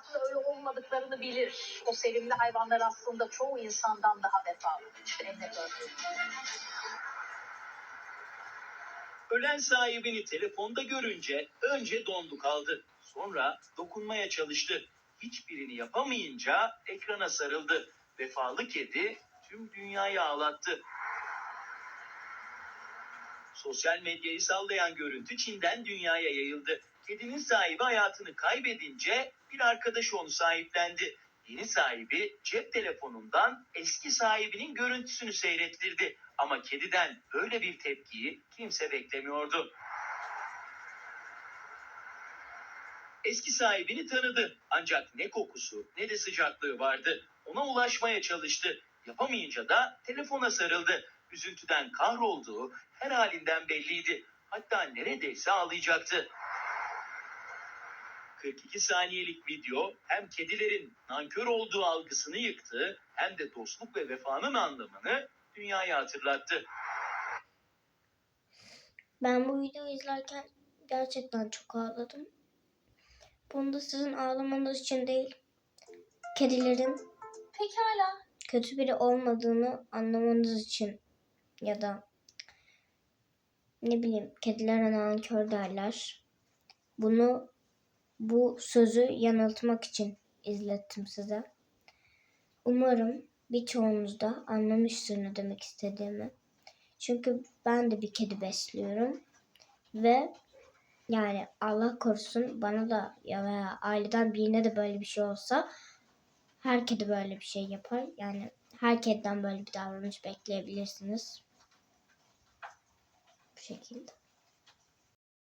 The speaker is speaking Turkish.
aslında öyle olmadıklarını bilir. O sevimli hayvanlar aslında çoğu insandan daha vefalı. İşte Emre gördüğüm. Ölen sahibini telefonda görünce önce dondu kaldı. Sonra dokunmaya çalıştı. Hiçbirini yapamayınca ekrana sarıldı. Vefalı kedi tüm dünyayı ağlattı. Sosyal medyayı sallayan görüntü Çin'den dünyaya yayıldı. Kedinin sahibi hayatını kaybedince bir arkadaşı onu sahiplendi. Yeni sahibi cep telefonundan eski sahibinin görüntüsünü seyrettirdi. Ama kediden böyle bir tepkiyi kimse beklemiyordu. Eski sahibini tanıdı ancak ne kokusu ne de sıcaklığı vardı. Ona ulaşmaya çalıştı. Yapamayınca da telefona sarıldı. Üzüntüden kahrolduğu her halinden belliydi. Hatta neredeyse ağlayacaktı. 42 saniyelik video hem kedilerin nankör olduğu algısını yıktı hem de dostluk ve vefanın anlamını dünyaya hatırlattı. Ben bu videoyu izlerken gerçekten çok ağladım. Bunda sizin ağlamanız için değil, kedilerin Pekala. kötü biri olmadığını anlamanız için ya da ne bileyim kedilere nankör derler. Bunu bu sözü yanıltmak için izlettim size. Umarım birçoğunuz da anlamıştır ne demek istediğimi. Çünkü ben de bir kedi besliyorum ve yani Allah korusun bana da ya veya aileden birine de böyle bir şey olsa her kedi böyle bir şey yapar. Yani her kediden böyle bir davranış bekleyebilirsiniz şekilde.